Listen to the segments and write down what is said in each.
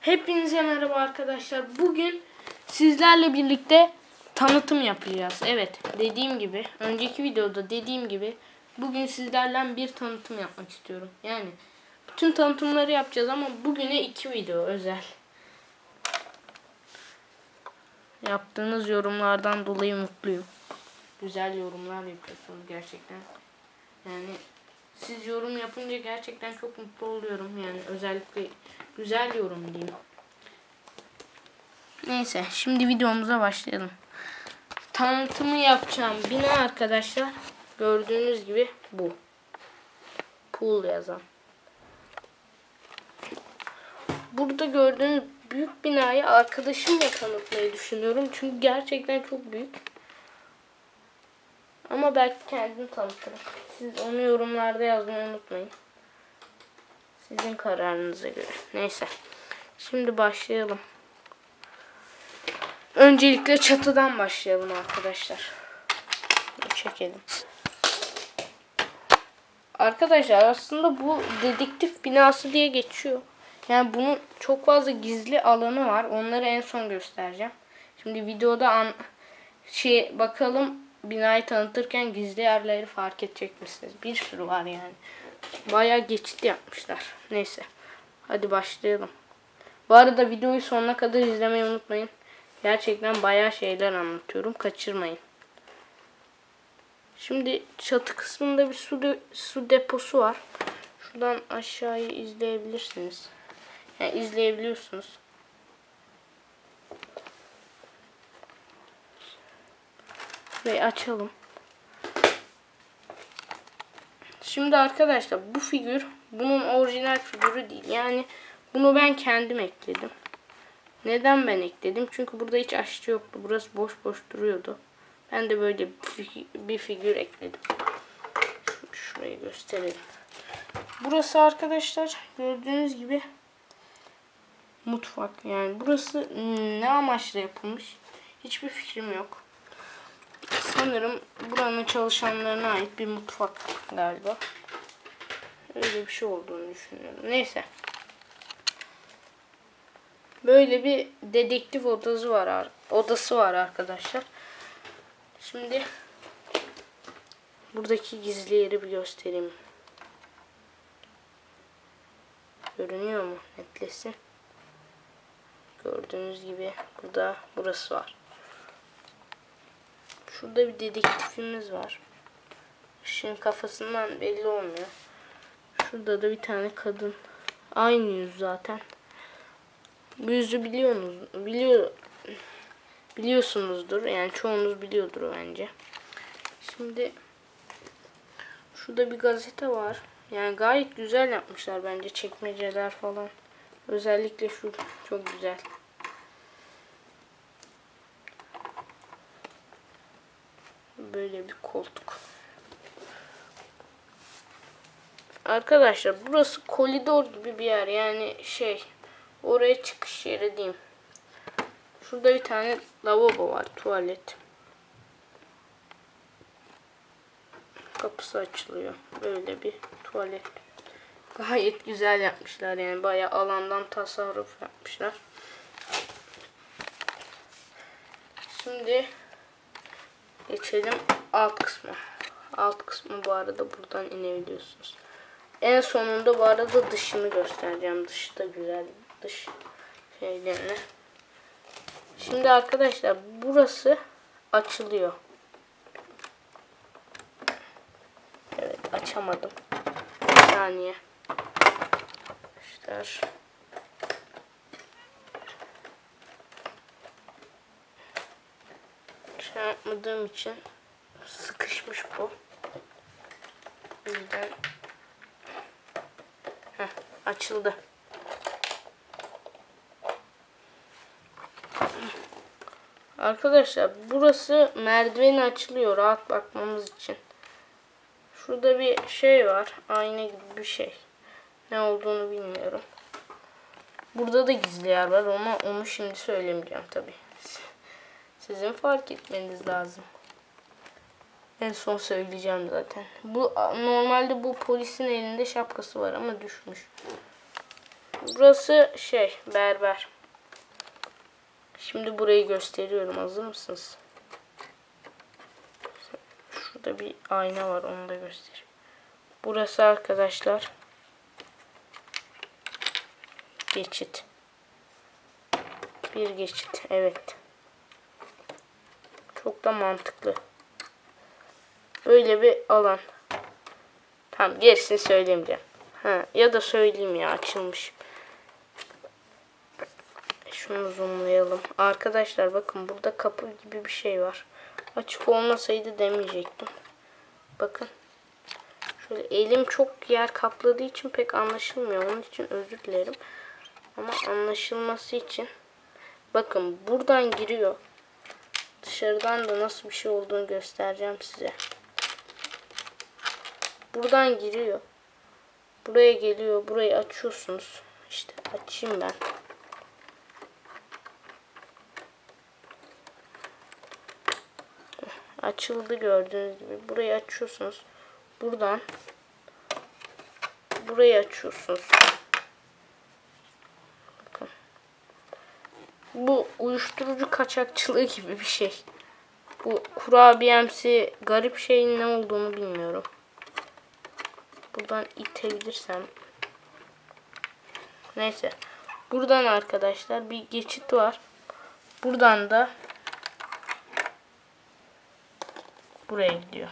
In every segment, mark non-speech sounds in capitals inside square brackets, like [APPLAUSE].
Hepinize merhaba arkadaşlar. Bugün sizlerle birlikte tanıtım yapacağız. Evet, dediğim gibi, önceki videoda dediğim gibi bugün sizlerle bir tanıtım yapmak istiyorum. Yani bütün tanıtımları yapacağız ama bugüne iki video özel. Yaptığınız yorumlardan dolayı mutluyum. Güzel yorumlar yapıyorsunuz gerçekten. Yani siz yorum yapınca gerçekten çok mutlu oluyorum. Yani özellikle güzel yorum diyeyim. Neyse şimdi videomuza başlayalım. Tanıtımı yapacağım bina arkadaşlar gördüğünüz gibi bu. Pool yazan. Burada gördüğünüz büyük binayı arkadaşımla tanıtmayı düşünüyorum. Çünkü gerçekten çok büyük. Ama belki kendim tanıtırım. Siz onu yorumlarda yazmayı unutmayın. Sizin kararınıza göre. Neyse. Şimdi başlayalım. Öncelikle çatıdan başlayalım arkadaşlar. Çekelim. Arkadaşlar aslında bu dedektif binası diye geçiyor. Yani bunun çok fazla gizli alanı var. Onları en son göstereceğim. Şimdi videoda an şey bakalım binayı tanıtırken gizli yerleri fark edecek misiniz? Bir sürü var yani. Bayağı geçit yapmışlar. Neyse. Hadi başlayalım. Bu arada videoyu sonuna kadar izlemeyi unutmayın. Gerçekten bayağı şeyler anlatıyorum. Kaçırmayın. Şimdi çatı kısmında bir su, de- su deposu var. Şuradan aşağıyı izleyebilirsiniz. Yani izleyebiliyorsunuz. Ve açalım. Şimdi arkadaşlar bu figür bunun orijinal figürü değil. Yani bunu ben kendim ekledim. Neden ben ekledim? Çünkü burada hiç aşçı yoktu. Burası boş boş duruyordu. Ben de böyle bir figür, ekledim. Şimdi şurayı gösterelim. Burası arkadaşlar gördüğünüz gibi mutfak. Yani burası ne amaçla yapılmış? Hiçbir fikrim yok. Sanırım buranın çalışanlarına ait bir mutfak galiba. Öyle bir şey olduğunu düşünüyorum. Neyse. Böyle bir dedektif odası var ar- odası var arkadaşlar. Şimdi buradaki gizli yeri bir göstereyim. Görünüyor mu? Netlesin. Gördüğünüz gibi burada burası var. Şurada bir dedektifimiz var. Işığın kafasından belli olmuyor. Şurada da bir tane kadın. Aynı yüz zaten. Bu yüzü biliyorsunuz. Biliyor biliyorsunuzdur. Yani çoğunuz biliyordur bence. Şimdi şurada bir gazete var. Yani gayet güzel yapmışlar bence çekmeceler falan. Özellikle şu çok güzel. Böyle bir koltuk. Arkadaşlar burası koridor gibi bir yer. Yani şey oraya çıkış yeri diyeyim. Şurada bir tane lavabo var. Tuvalet. Kapısı açılıyor. Böyle bir tuvalet. Gayet güzel yapmışlar yani. Bayağı alandan tasarruf yapmışlar. Şimdi geçelim alt kısmı. Alt kısmı bu arada buradan inebiliyorsunuz. En sonunda bu arada dışını göstereceğim. Dışı da güzel. Dış şeylerini. Şimdi arkadaşlar burası açılıyor. Evet açamadım. Bir saniye. Arkadaşlar. Şey yapmadığım için sıkışmış bu. O yüzden Heh, açıldı. Arkadaşlar burası merdiveni açılıyor rahat bakmamız için. Şurada bir şey var. Ayna gibi bir şey. Ne olduğunu bilmiyorum. Burada da gizli yer var ama onu şimdi söylemeyeceğim tabi. Sizin fark etmeniz lazım. En son söyleyeceğim zaten. Bu normalde bu polisin elinde şapkası var ama düşmüş. Burası şey berber. Şimdi burayı gösteriyorum. Hazır mısınız? Şurada bir ayna var. Onu da göstereyim. Burası arkadaşlar geçit. Bir geçit. Evet. Çok da mantıklı. Böyle bir alan. Tamam gerisini söylemeyeceğim. Ha, ya da söyleyeyim ya açılmış. Şunu zoomlayalım. Arkadaşlar bakın burada kapı gibi bir şey var. Açık olmasaydı demeyecektim. Bakın. Şöyle elim çok yer kapladığı için pek anlaşılmıyor. Onun için özür dilerim. Ama anlaşılması için bakın buradan giriyor. Dışarıdan da nasıl bir şey olduğunu göstereceğim size. Buradan giriyor. Buraya geliyor. Burayı açıyorsunuz. İşte açayım ben. Açıldı gördüğünüz gibi. Burayı açıyorsunuz. Buradan burayı açıyorsunuz. Bu uyuşturucu kaçakçılığı gibi bir şey. Bu kurabiyemsi garip şeyin ne olduğunu bilmiyorum. Buradan itebilirsem. Neyse. Buradan arkadaşlar bir geçit var. Buradan da buraya gidiyor.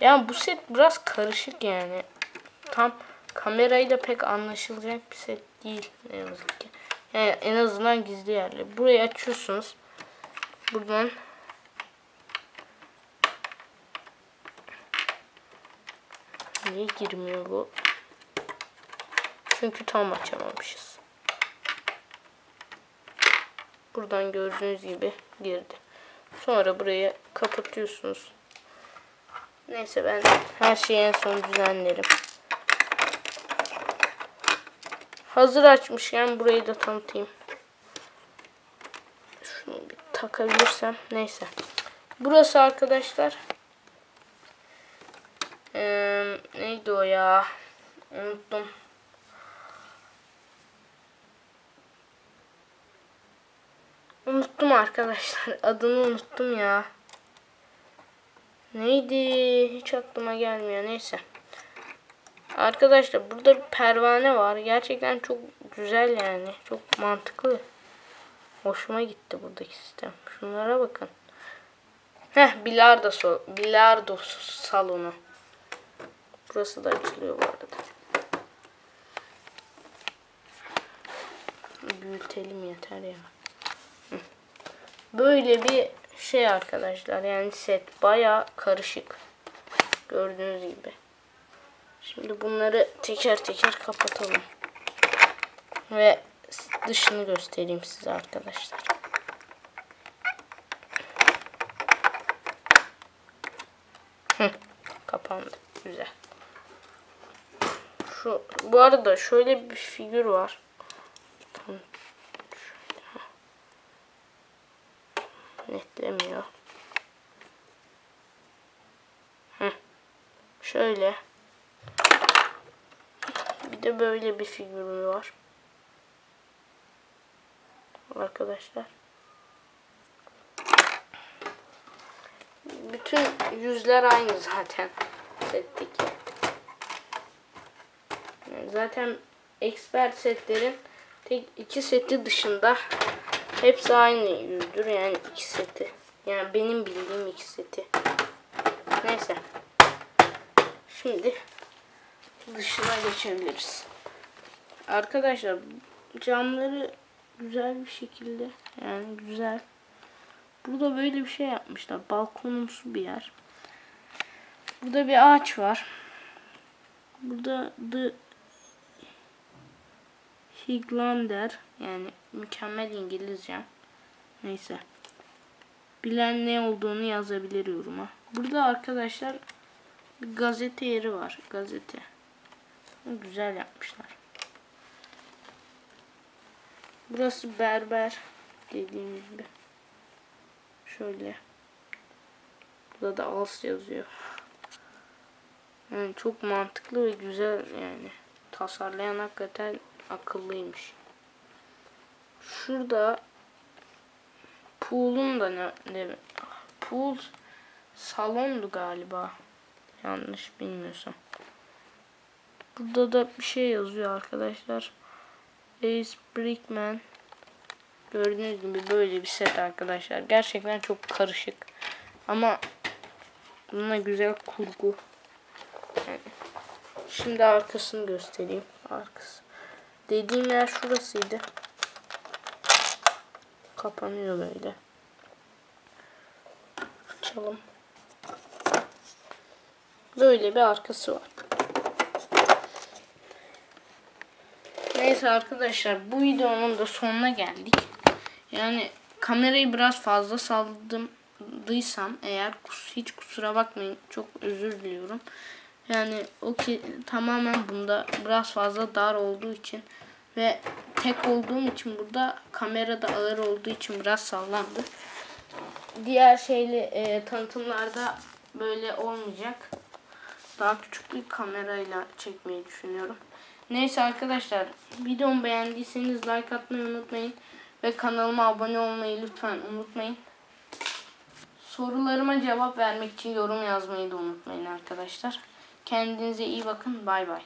Yani bu set biraz karışık yani. Tam kamerayla pek anlaşılacak bir set değil ne yazık ki. Yani en azından gizli yerler. Burayı açıyorsunuz. Buradan Niye girmiyor bu? Çünkü tam açamamışız. Buradan gördüğünüz gibi girdi. Sonra burayı kapatıyorsunuz. Neyse ben her şeyi en son düzenlerim. Hazır açmışken burayı da tanıtayım. Şunu bir takabilirsem. Neyse. Burası arkadaşlar. Ee, neydi o ya? Unuttum. Unuttum arkadaşlar. [LAUGHS] Adını unuttum ya. Neydi? Hiç aklıma gelmiyor. Neyse. Arkadaşlar burada bir pervane var. Gerçekten çok güzel yani. Çok mantıklı. Hoşuma gitti buradaki sistem. Şunlara bakın. Heh bilardo, so bilardo salonu. Burası da açılıyor bu arada. Büyütelim yeter ya. Böyle bir şey arkadaşlar. Yani set baya karışık. Gördüğünüz gibi. Şimdi bunları teker teker kapatalım. Ve dışını göstereyim size arkadaşlar. Hı, kapandı. Güzel. Şu bu arada şöyle bir figür var. Netlemiyor. Hı. Şöyle. De böyle bir figürü var. Arkadaşlar. Bütün yüzler aynı zaten. Setteki. Zaten expert setlerin tek iki seti dışında hepsi aynı yüzdür. Yani iki seti. Yani benim bildiğim iki seti. Neyse. Şimdi dışına geçebiliriz. Arkadaşlar camları güzel bir şekilde yani güzel. Burada böyle bir şey yapmışlar. Balkonumsu bir yer. Burada bir ağaç var. Burada The Higlander yani mükemmel İngilizcem. Neyse. Bilen ne olduğunu yazabilir yoruma. Burada arkadaşlar bir gazete yeri var. Gazete. Güzel yapmışlar. Burası berber dediğim gibi. Şöyle. Burada da ALS yazıyor. Yani çok mantıklı ve güzel yani. Tasarlayan hakikaten akıllıymış. Şurada pool'un da ne, ne pool salondu galiba. Yanlış bilmiyorsam. Burada da bir şey yazıyor arkadaşlar. Ace Brickman. Gördüğünüz gibi böyle bir set arkadaşlar. Gerçekten çok karışık. Ama buna güzel kurgu. Yani Şimdi arkasını göstereyim. Arkası. Dediğim yer şurasıydı. Kapanıyor böyle. Açalım. Böyle bir arkası var. Neyse arkadaşlar bu videonun da sonuna geldik. Yani kamerayı biraz fazla saldıysam eğer hiç kusura bakmayın çok özür diliyorum. Yani o ki tamamen bunda biraz fazla dar olduğu için ve tek olduğum için burada kamera da ağır olduğu için biraz sallandı. Diğer şeyli e, tanıtımlarda böyle olmayacak. Daha küçük bir kamerayla çekmeyi düşünüyorum. Neyse arkadaşlar videomu beğendiyseniz like atmayı unutmayın. Ve kanalıma abone olmayı lütfen unutmayın. Sorularıma cevap vermek için yorum yazmayı da unutmayın arkadaşlar. Kendinize iyi bakın. Bay bay.